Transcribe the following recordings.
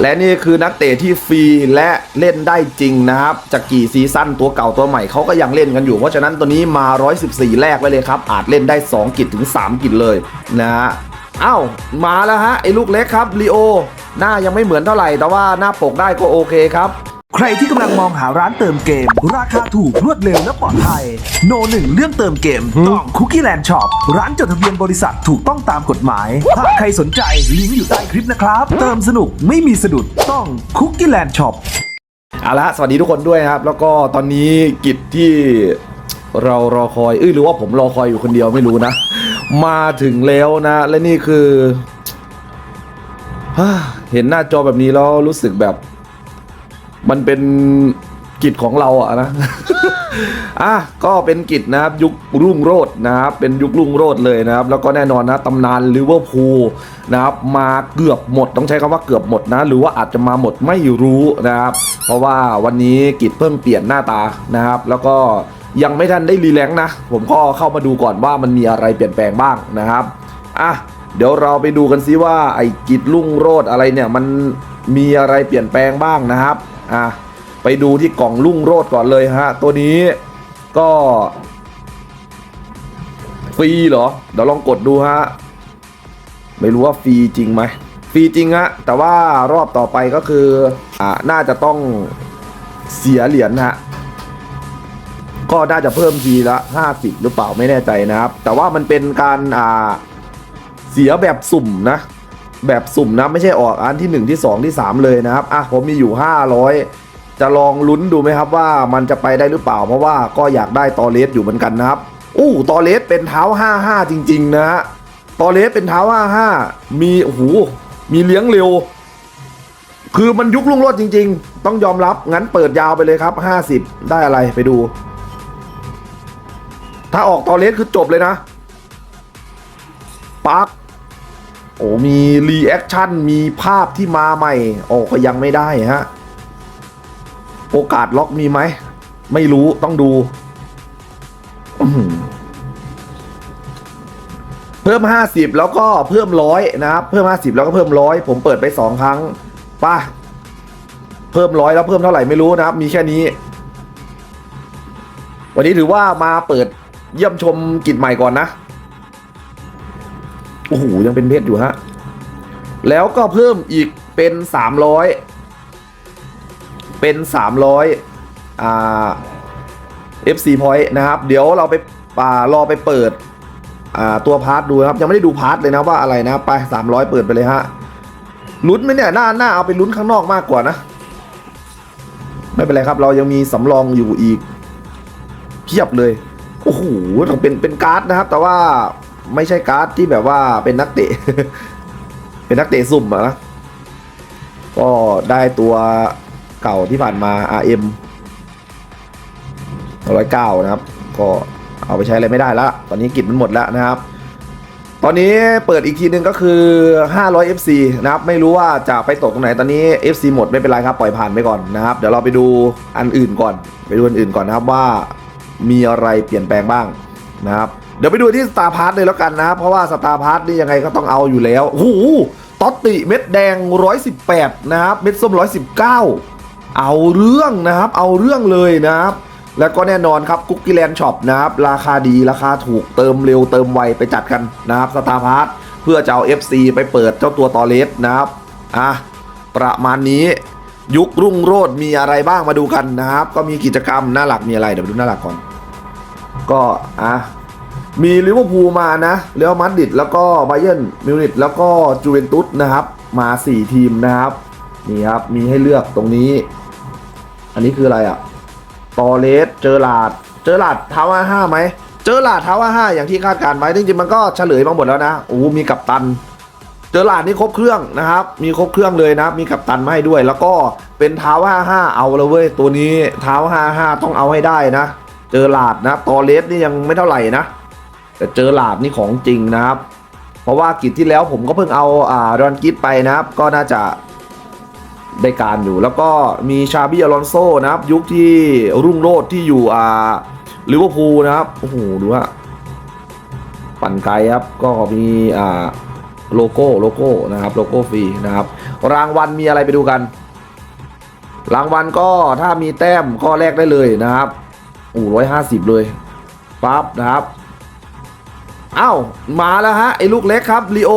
และนี่คือนักเตะที่ฟรีและเล่นได้จริงนะครับ จากกี่ซีซั่นตัวเก่าตัวใหม่เขาก็ยังเล่นกันอยู่ เพราะฉะนั้นตัวนี้มา 114 แรกไว้เลยครับ อาจเล่นได้ 2 กิจถึง 3 กิจเลยนะฮะอ้าวมาแล้วฮะไอ้ลูกเล็กครับลีโอหน้ายังไม่เหมือนเท่าไหร่ แต่ว่าหน้าปกได้ก็โอเคครับ ใครที่กำลังมองหาร้านเติมเกม ราคาถูกรวดเร็วและปลอดภัย โนหนึ่งเรื่องเติมเกมต้องคุกกี้แลนด์ช็อปร้านจดทะเบียนบริษัทถูกต้องตามกฎหมาย ถ้าใครสนใจลิงก์อยู่ใต้คลิปนะครับ เติมสนุกไม่มีสะดุดต้องคุกกี้แลนด์ช็อปเอาละสวัสดีทุกคนด้วยนะครับ แล้วก็ตอนนี้กิจที่เรารอคอยเอ้ยหรือว่าผมรอคอยอยู่คนเดียวไม่รู้นะ มาถึงแล้วนะ และนี่คือฮ่าเห็นหน้าจอแบบนี้แล้วรู้สึกแบบ มันเป็นกิจของเราอะนะ อะก็เป็นกิจนะครับยุครุ่งโรจน์นะครับ เป็นยุครุ่งโรจน์เลยนะครับ แล้วก็แน่นอนนะตำนานลิเวอร์พูลนะครับมาเกือบหมดต้องใช้คำว่าเกือบหมดนะ หรือว่าอาจจะมาหมดไม่รู้นะครับ เพราะว่าวันนี้กิจเพิ่งเปลี่ยนหน้าตานะครับ แล้วก็ยังไม่ทันได้รีแลงค์นะ ผมก็เข้ามาดูก่อนว่ามันมีอะไรเปลี่ยนแปลงบ้างนะครับอะเดี๋ยวเราไปดูกันซิว่าไอ้กิจรุ่งโรจน์อะไรเนี่ยมันมีอะไรเปลี่ยนแปลงบ้างนะครับ อะไปดูที่กล่องลุ่งโรดก่อนเลยฮะ ตัวนี้ก็ฟรีเหรอ เดี๋ยวลองกดดูฮะ ไม่รู้ว่าฟรีจริงไหมฟรีจริงฮะ แต่ว่ารอบต่อไปก็คืออ่าน่าจะต้องเสียเหรียญฮะ ก็น่าจะเพิ่มทีละ 50 หรือเปล่าไม่แน่ใจนะครับ แต่ว่ามันเป็นการอ่าเสียแบบสุ่มนะ แบบสุ่มนะไม่ใช่ออกอันที่ 1 ที่ 2 ที่ 3 เลยนะครับอะผมมีอยู่ 500 จะลองลุ้นดูไหมครับว่ามันจะไปได้หรือเปล่า เพราะว่าก็อยากได้ตอเลสอยู่เหมือนกันนะครับอู้ตอเลสเป็นเท้า 55 จริง ๆ นะฮะตอเลสเป็นเท้า 55 มีโอ้โหมีเลี้ยงเร็ว คือมันยุคลุ่งโรดจริง ๆ ต้องยอมรับงั้นเปิดยาวไปเลยครับ 50 ได้อะไรไปดู ถ้าออกตอเลสคือจบเลยนะปัก โอ้มีรีแอคชั่นมีภาพที่มาใหม่โอ้ก็ยังไม่ได้ฮะ โอกาสล็อกมีไหม ไม่รู้ต้องดูอื้อหือเพิ่ม50แล้วก็เพิ่มร้อยนะครับ เพิ่ม50แล้วก็เพิ่มร้อยผมเปิดไป2ครั้งป่ะเพิ่มร้อยแล้วเพิ่มเท่าไหร่ไม่รู้นะครับ มีแค่นี้ วันนี้ถือว่ามาเปิดเยี่ยมชมกิจใหม่ก่อนนะ โอ้โหยังเป็นเพชรอยู่ฮะ แล้วก็เพิ่มอีกเป็นสามร้อยเป็นสามร้อยอ่า FC point นะครับ เดี๋ยวเราไปป่ารอไปเปิดอ่าตัวพาร์ทดูนะครับ ยังไม่ได้ดูพาร์ทเลยนะว่าอะไรนะไปสามร้อยเปิดไปเลยฮะลุ้นไหมเนี่ยหน้าหน้าเอาไปลุ้นข้างนอกมากกว่านะ ไม่เป็นไรครับ เรายังมีสำรองอยู่อีกเพียบเลยโอ้โหต้องเป็นเป็นการ์ดนะครับ แต่ว่า ไม่ใช่การ์ดที่แบบว่าเป็นนักเตะ เป็นนักเตะสุ่มอะนะก็ได้ตัวเก่าที่ผ่านมา RM ร้อยเก้านะครับ ก็เอาไปใช้อะไรไม่ได้ละตอนนี้กิจมันหมดแล้วนะครับ ตอนนี้เปิดอีกทีนึงก็คือ 500 FC นะครับ ไม่รู้ว่าจะไปตกตรงไหนตอนนี้ FC หมดไม่เป็นไรครับ ปล่อยผ่านไปก่อนนะครับ เดี๋ยวเราไปดูอันอื่นก่อน ไปดูอันอื่นก่อนนะครับว่ามีอะไรเปลี่ยนแปลงบ้างนะครับ เดี๋ยวไปดูที่สตาร์พาร์ทเลยแล้วกันนะ เพราะว่าสตาร์พาร์ทนี่ยังไงก็ต้องเอาอยู่แล้วโอ้โหต๊อตติเม็ดแดง 118 นะครับ เม็ดส้ม 119 เอาเรื่องนะครับ เอาเรื่องเลยนะครับ แล้วก็แน่นอนครับกุ๊กกี้แลนด์ช็อปนะครับ ราคาดีราคาถูกเติมเร็วเติมไวไปจัดกันนะครับสตาร์พาร์ทเพื่อจะเอา FC ไปเปิดเจ้าตัวตอเลสนะครับอะประมาณนี้ยุครุ่งโรดมีอะไรบ้างมาดูกันนะครับ ก็มีกิจกรรมหน้าหลักมีอะไรเดี๋ยวไปดูหน้าหลักก่อน ก็อะ มีลิเวอร์พูลมานะเรอัลมาดริดแล้วก็ไบเย r n นมิวนิกแล้วก็จูเวนตุสนะครับ มา 4 ทีมนะครับ นี่ครับ มีให้เลือกตรงนี้ อันนี้คืออะไรอะตอเลสเจอหลาดเจอหลาดเท้าว่าห้าไหมเจอหลาดเท้าว่าห้าอย่างที่คาดการณ์ไว้จริงๆมันก็เฉลยมาหมดแล้วนะโอ้มีกัปตัน เจอหลาดนี่ครบเครื่องนะครับ มีครบเครื่องเลยนะมีกัปตันมาให้ด้วย แล้วก็เป็นเท้าห้าห้าเอาเลยเว้ยตัวนี้เท้าห้าห้าต้องเอาให้ได้นะ เจอหลาดนะ ตอเลสนี่ยังไม่เท่าไหร่นะ แต่เจอหลาดนี่ของจริงนะครับ เพราะว่ากิจที่แล้วผมก็เพิ่งเอาอ่ารอนกิทไปนะครับ ก็น่าจะได้การอยู่ แล้วก็มีชาบิอลอนโซนะครับ ยุคที่รุ่งโรจน์ที่อยู่อ่าลิเวอร์พูลนะครับโอ้โหดูฮะปั่นไกลครับก็มีอ่าโลโก้โลโก้นะครับโลโก้ฟรีนะครับ รางวัลมีอะไรไปดูกัน รางวัลก็ถ้ามีแต้มก็แลกได้เลยนะครับอู้ร้อยห้าสิบเลยปั๊บนะครับ อ้าวมาแล้วฮะไอ้ลูกเล็กครับลีโอ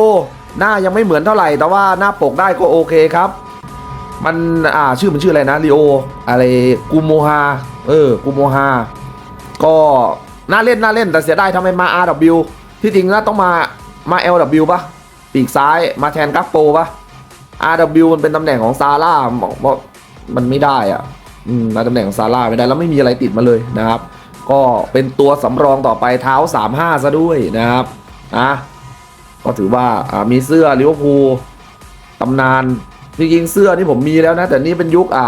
หน้ายังไม่เหมือนเท่าไหร่ แต่ว่าหน้าปกได้ก็โอเคครับ มันอ่าชื่อมันชื่ออะไรนะลีโออะไรกูโมฮาเออกูโมฮาก็น่าเล่นน่าเล่นแต่เสียดายทำไมมา RW ที่จริงนะต้องมามา LW ปะปีกซ้ายมาแทนกักโปปะ RW มันเป็นตำแหน่งของซาร่าบอกว่ามันไม่ได้อะอืมมาตำแหน่งของซาร่าไม่ได้แล้วไม่มีอะไรติดมาเลยนะครับ ก็เป็นตัวสำรองต่อไปเท้า 35 ซะด้วยนะครับอะก็ถือว่าอ่ามีเสื้อลิเวอร์พูลตำนานจริงๆเสื้อนี่ผมมีแล้วนะ แต่นี่เป็นยุคอ่า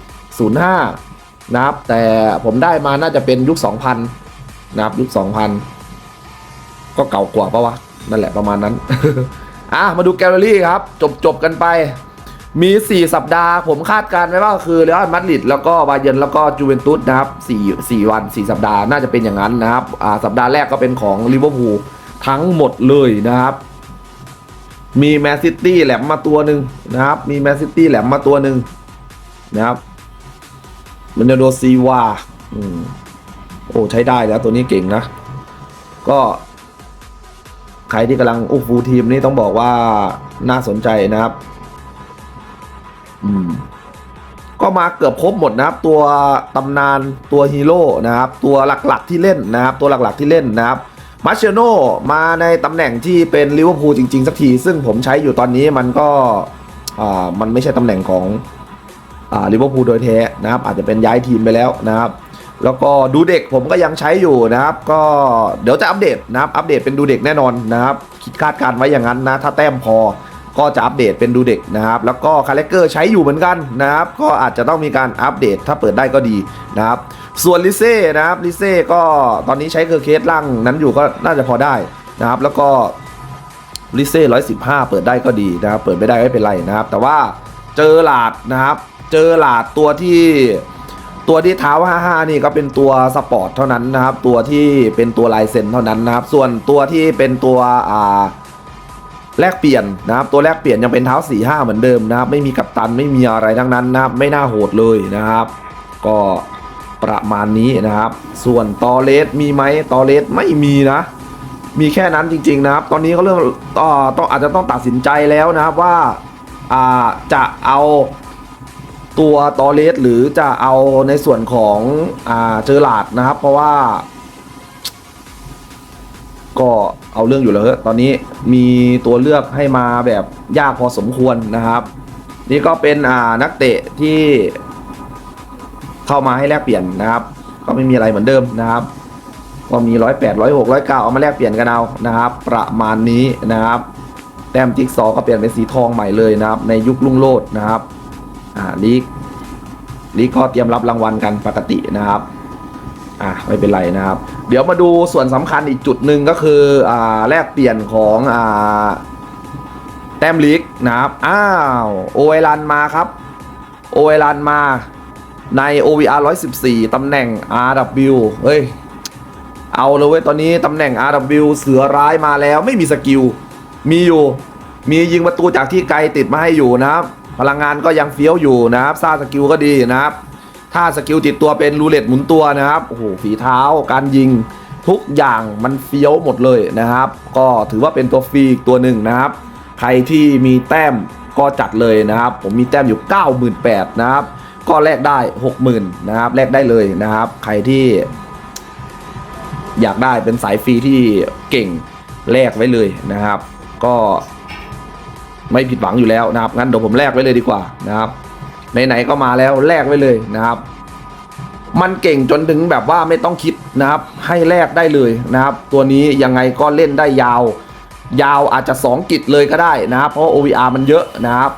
04 05 นะครับ แต่ผมได้มาน่าจะเป็นยุค 2000 นะครับ ยุค 2000 ก็เก่ากว่าปะวะ นั่นแหละประมาณนั้น อะ มาดูแกลเลอรี่ครับ จบจบกันไป มี 4 สัปดาห์ ผมคาดการณ์ไว้ว่าคือเรอัลมาดริดแล้วก็บาเยนแล้วก็จูเวนตุสนะครับ4 4 วัน 4 สัปดาห์น่าจะเป็นอย่างนั้นนะครับอ่าสัปดาห์แรกก็เป็นของลิเวอร์พูลทั้งหมดเลยนะครับ มีแมนซิตี้แหลมมาตัวหนึ่งนะครับ มีแมนซิตี้แหลมมาตัวหนึ่งนะครับมันโดซีวาอืมโอ้ใช้ได้แล้วตัวนี้เก่งนะ ก็ ใครที่กำลังอู้ฟูทีมนี่ต้องบอกว่าน่าสนใจนะครับ อืมก็มาเกือบครบหมดนะครับ ตัวตำนานตัวฮีโร่นะครับ ตัวหลักๆที่เล่นนะครับ ตัวหลักๆที่เล่นนะครับมาเชโนมาในตำแหน่งที่เป็นลิเวอร์พูลจริง ๆ สักที ซึ่งผมใช้อยู่ตอนนี้มันก็มันไม่ใช่ตำแหน่งของลิเวอร์พูลโดยแท้นะครับ อาจจะเป็นย้ายทีมไปแล้วนะครับ แล้วก็ดูเด็กผมก็ยังใช้อยู่นะครับ ก็เดี๋ยวจะอัปเดตนะครับ อัปเดตเป็นดูเด็กแน่นอนนะครับ คิดคาดการณ์ไว้อย่างนั้นนะ ถ้าแต้มพอ ก็จะอัปเดตเป็นดูเด็กนะครับ แล้วก็คาแรคเกอร์ใช้อยู่เหมือนกันนะครับ ก็อาจจะต้องมีการอัปเดตถ้าเปิดได้ก็ดีนะครับ ส่วนลิเซ่นะครับลิเซ่ก็ตอนนี้ใช้เคอร์เคสล่างนั้นอยู่ก็น่าจะพอได้นะครับ แล้วก็ลิเซ่ร้อยสิบห้าเปิดได้ก็ดีนะครับ เปิดไม่ได้ไม่เป็นไรนะครับ แต่ว่าเจอหลาดนะครับ เจอหลาดตัวที่ตัวที่เท้า 55 นี่ก็เป็นตัวสปอร์ตเท่านั้นนะครับ ตัวที่เป็นตัวลายเซ็นเท่านั้นนะครับ ส่วนตัวที่เป็นตัวอ่า แลกเปลี่ยนนะครับตัวแลกเปลี่ยนยังเป็นเท้า4ี่ห้าเหมือนเดิมนะครับ ไม่มีกัปตันไม่มีอะไรทั้งนั้นนะครับ ไม่น่าโหดเลยนะครับ ก็ประมาณนี้นะครับ ส่วนตอเลสมีไหมตอเลสไม่มีนะ มีแค่นั้นจริง ๆ นะครับ ตอนนี้เขาเรื่องต่อต้องอาจจะต้องตัดสินใจแล้วนะครับว่าจะเอาตัวตอเลสหรือจะเอาในส่วนของอเจอหลาดนะครับ เพราะว่า ก็เอาเรื่องอยู่แล้วตอนนี้มีตัวเลือกให้มาแบบยากพอสมควรนะครับ นี่ก็เป็นอ่านักเตะที่เข้ามาให้แลกเปลี่ยนนะครับ ก็ไม่มีอะไรเหมือนเดิมนะครับก็มีร้อยแปดร้อยหกร้อยเก้าเอามาแลกเปลี่ยนกันเอานะครับ ประมาณนี้นะครับ แต้มจิ๊กซอก็เปลี่ยนเป็นสีทองใหม่เลยนะครับ ในยุคลุ่งโลดนะครับอ่าลีกลีกก็เตรียมรับรางวัลกันปกตินะครับ อะไม่เป็นไรนะครับ เดี๋ยวมาดูส่วนสำคัญอีกจุดหนึ่งก็คืออ่าแลกเปลี่ยนของอ่าแต้มลีกนะครับอ้าวโอเอรันมาครับโอเอรันมาใน OVR 114 ตำแหน่ง RW เฮ้ย เอาเลยเว้ย ตอนนี้ตำแหน่ง RW เสือร้ายมาแล้วไม่มีสกิล มีอยู่ มียิงประตูจากที่ไกลติดมาให้อยู่นะครับ พลังงานก็ยังเฟี้ยวอยู่นะครับ ซ่าสกิลก็ดีนะครับ ถ้าสกิลติดตัวเป็นรูเล็ตหมุนตัวนะครับโอ้โหฝีเท้าการยิงทุกอย่างมันเฟี้ยวหมดเลยนะครับ ก็ถือว่าเป็นตัวฟรีตัวหนึ่งนะครับ ใครที่มีแต้มก็จัดเลยนะครับ ผมมีแต้มอยู่ 98,000นะครับ ก็แลกได้ 60,000นะครับแลกได้เลยนะครับ ใครที่ อยากได้เป็นสายฟรีที่เก่งแลกไว้เลยนะครับ ก็ไม่ผิดหวังอยู่แล้วนะครับงั้นเดี๋ยวผมแลกไว้เลยดีกว่านะครับ ไหนๆก็มาแล้วแลกไว้เลยนะครับ มันเก่งจนถึงแบบว่าไม่ต้องคิดนะครับ ให้แลกได้เลยนะครับ ตัวนี้ยังไงก็เล่นได้ยาว ยาวอาจจะ 2 กิจเลยก็ได้นะครับ เพราะ OVR มันเยอะนะครับ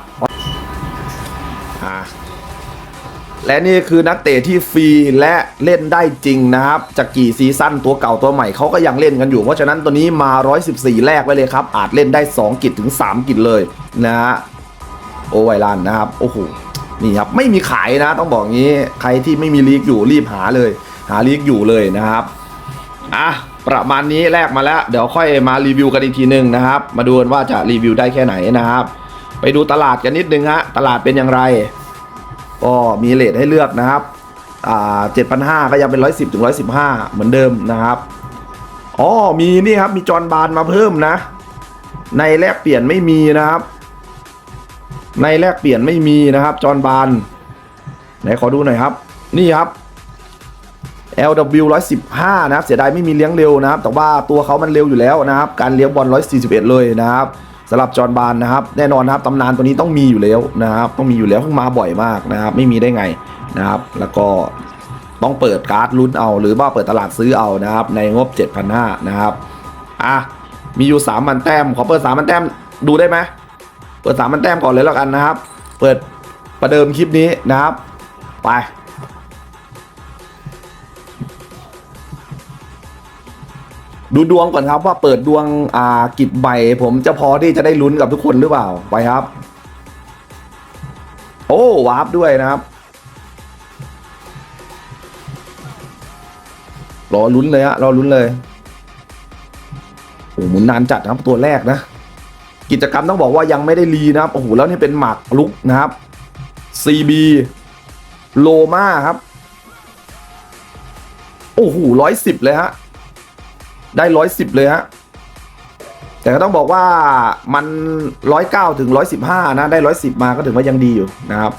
และนี่คือนักเตะที่ฟรีและเล่นได้จริงนะครับ จากกี่ซีซั่นตัวเก่าตัวใหม่เขาก็ยังเล่นกันอยู่ เพราะฉะนั้นตัวนี้มา 114 แรกไว้เลยครับ อาจเล่นได้ 2 กิจถึง 3 กิจเลยนะฮะโอไวรันนะครับ โอ้โห นี่ครับไม่มีขายนะต้องบอกงี้ใครที่ไม่มีลีกอยู่รีบหาเลย หาลีกอยู่เลยนะครับอะประมาณนี้แลกมาแล้ว เดี๋ยวค่อยมารีวิวกันอีกทีหนึ่งนะครับ มาดูกันว่าจะรีวิวได้แค่ไหนนะครับ ไปดูตลาดกันนิดนึงฮะตลาดเป็นอย่างไรก็มีเลทให้เลือกนะครับอ่าเจ็ดพันห้าก็ยังเป็นร้อยสิบถึงร้อยสิบห้าเหมือนเดิมนะครับอ๋อมีนี่ครับมีจอนบานมาเพิ่มนะ ในแลกเปลี่ยนไม่มีนะครับ ในแลกเปลี่ยนไม่มีนะครับจอห์นบานไหนขอดูหน่อยครับ นี่ครับ LW 115 นะครับ เสียดายไม่มีเลี้ยงเร็วนะครับ แต่ว่าตัวเขามันเร็วอยู่แล้วนะครับ การเลี้ยงบอล 141 เลยนะครับสำหรับจอห์นบานนะครับ แน่นอนนะครับตำนานตัวนี้ต้องมีอยู่แล้วนะครับ ต้องมีอยู่แล้วเพิ่งมาบ่อยมากนะครับ ไม่มีได้ไงนะครับ แล้วก็ต้องเปิดการ์ดลุ้นเอา หรือว่าเปิดตลาดซื้อเอานะครับ ในงบ 7,500 นะครับ อะ มีอยู่ 3 มันแต้ม ขอเปิด 3 มันแต้ม ดูได้ไหม เปิด3มันแต้มก่อนเลยแล้วกันนะครับ เปิดประเดิมคลิปนี้นะครับ ไปดูดวงก่อนครับว่าเปิดดวงอ่ากิจใบผมจะพอที่จะได้ลุ้นกับทุกคนหรือเปล่าไปครับ โอ้วาร์ปด้วยนะครับ รอลุ้นเลยฮะรอลุ้นเลยโอ้หมุนนานจัดนะครับตัวแรกนะ กิจกรรมต้องบอกว่ายังไม่ได้รีนะครับโอ้โหแล้วนี่เป็นหมากลุกนะครับ CB โลมาครับ โอ้โหร้อยสิบเลยฮะ ได้ร้อยสิบเลยฮะ แต่ก็ต้องบอกว่ามันร้อยเก้าถึงร้อยสิบห้านะ ได้ร้อยสิบมาก็ถือว่ายังดีอยู่นะครับ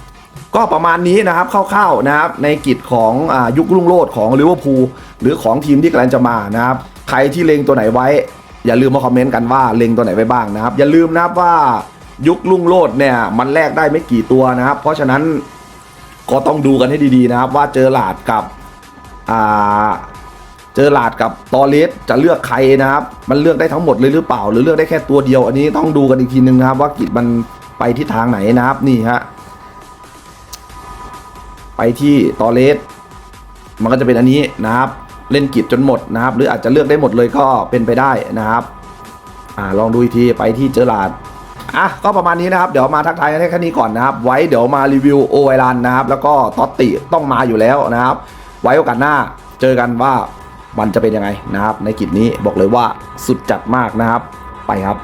ก็ประมาณนี้นะครับคร่าวๆนะครับ ในกิจของอยุครุ่งโรจน์ของลิเวอร์พูลหรือของทีมที่กำลังจะมานะครับ ใครที่เลงตัวไหนไว้ อย่าลืมมาคอมเมนต์กันว่าเล็งตัวไหนไว้บ้างนะครับ อย่าลืมนะครับว่ายุครุ่งโรจน์เนี่ยมันแลกได้ไม่กี่ตัวนะครับ เพราะฉะนั้นก็ต้องดูกันให้ดีๆนะครับ ว่าเจอหลาดกับอ่าเจอหลาดกับตอเลสจะเลือกใครนะครับ มันเลือกได้ทั้งหมดเลยหรือเปล่า หรือเลือกได้แค่ตัวเดียว อันนี้ต้องดูกันอีกทีนึงนะครับ ว่ากิจมันไปที่ทางไหนนะครับนี่ฮะไปที่ตอเลสมันก็จะเป็นอันนี้นะครับ เล่นกิจจนหมดนะครับ หรืออาจจะเลือกได้หมดเลยก็เป็นไปได้นะครับอ่าลองดูอีกทีไปที่เจอราดอะก็ประมาณนี้นะครับ เดี๋ยวมาทักทายกันแค่นี้ก่อนนะครับ ไว้เดี๋ยวมารีวิวโอไวรันนะครับ แล้วก็ตอตติต้องมาอยู่แล้วนะครับ ไว้โอกาสหน้าเจอกันว่ามันจะเป็นยังไงนะครับ ในกิจนี้บอกเลยว่าสุดจัดมากนะครับ ไปครับ